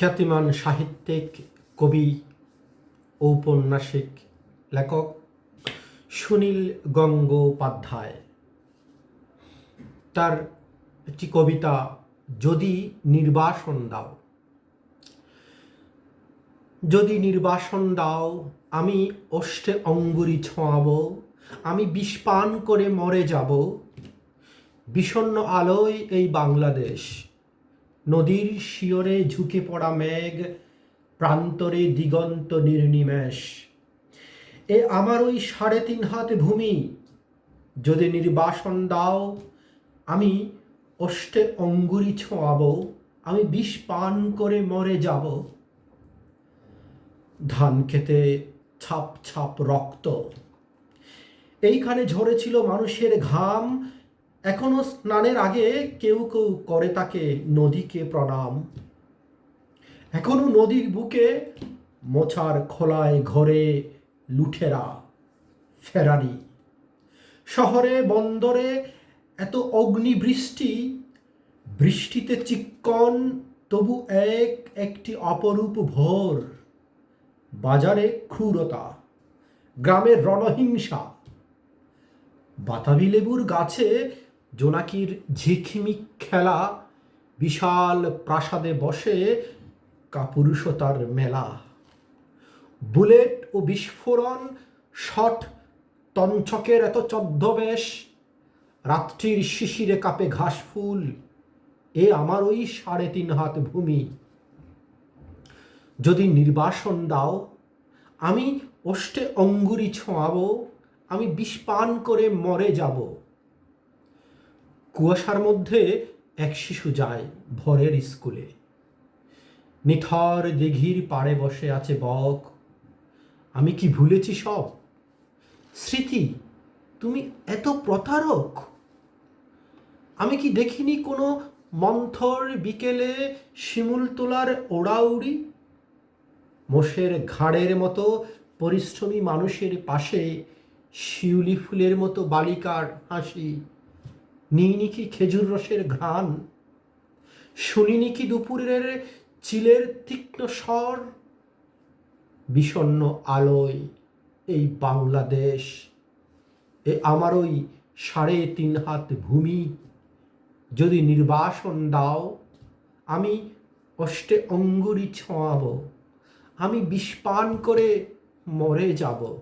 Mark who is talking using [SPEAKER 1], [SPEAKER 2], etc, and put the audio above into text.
[SPEAKER 1] খ্যাতিমান সাহিত্যিক, কবি ঔপন্যাসিক লেখক সুনীল গঙ্গোপাধ্যায়। তার একটি কবিতা, যদি নির্বাসন দাও। যদি নির্বাসন দাও, আমি অষ্টে অঙ্গুরি ছোঁয়াব, আমি বিষপান করে মরে যাব। বিষণ্ণ আলোয় এই বাংলাদেশ নদীর শিয়রে ঝুঁকে পড়া মেঘ, প্রান্তরে দিগন্ত নির্নিমেষ। এ আমার ওই সাড়ে তিন হাত ভূমি, যদি নির্বাসন দাও, আমি অষ্টে অঙ্গুরি ছোঁয়াব, আমি বিষ পান করে মরে যাব। ধান খেতে ছাপ ছাপ রক্ত। এইখানে ঝরেছিল মানুষের ঘাম এখনও স্নানের আগে কেউ কেউ করে তাকে নদীকে প্রণাম। এখনও নদীর বুকে মোছার খোলায় ঘরে লুঠেরা, ফেরারি। শহরে, বন্দরে এত অগ্নিবৃষ্টি, বৃষ্টিতে চিক্কন, তবু এক একটি অপরূপ ভোর। বাজারে ক্রূরতা গ্রামের রণহিংসা। বাতাবি লেবুর গাছে জোনাকির ঝিকমিক খেলা বিশাল প্রাসাদে বসে কাপুরুষতার মেলা। বুলেট ও বিস্ফোরণ, শট তঞ্চকের এত চদ্মবেশ রাত্রির শিশিরে কাপে ঘাস ফুল, এ আমার ওই সাড়ে তিন হাত ভূমি। যদি নির্বাসন দাও, আমি অষ্টে অঙ্গুরি ছোঁয়াবো, আমি বিষ পান করে মরে যাব। কুয়াশার মধ্যে এক শিশু যায় ভোরের স্কুলে। নিথর দিঘির পাড়ে বসে আছে বক, আমি কি ভুলেছি সব? স্মৃতি, তুমি এত প্রতারক? আমি কি দেখিনি কোনো মন্থর বিকেলে শিমুল তোলার ওড়াউড়ি? মোষের ঘাড়ের মতো পরিশ্রমী মানুষের পাশে শিউলি ফুলের মতো বালিকার হাসি নিইনি কি খেজুর রসের ঘ্রাণ? শুনিনি কি দুপুরের চিলের তীক্ষ্ণ স্বর? বিষণ্ণ আলোয় এই বাংলাদেশ, এ আমার ওই সাড়ে তিন হাত ভূমি। যদি নির্বাসন দাও, আমি অষ্টে অঙ্গুরি ছোঁয়াব, আমি বিষপান করে মরে যাব।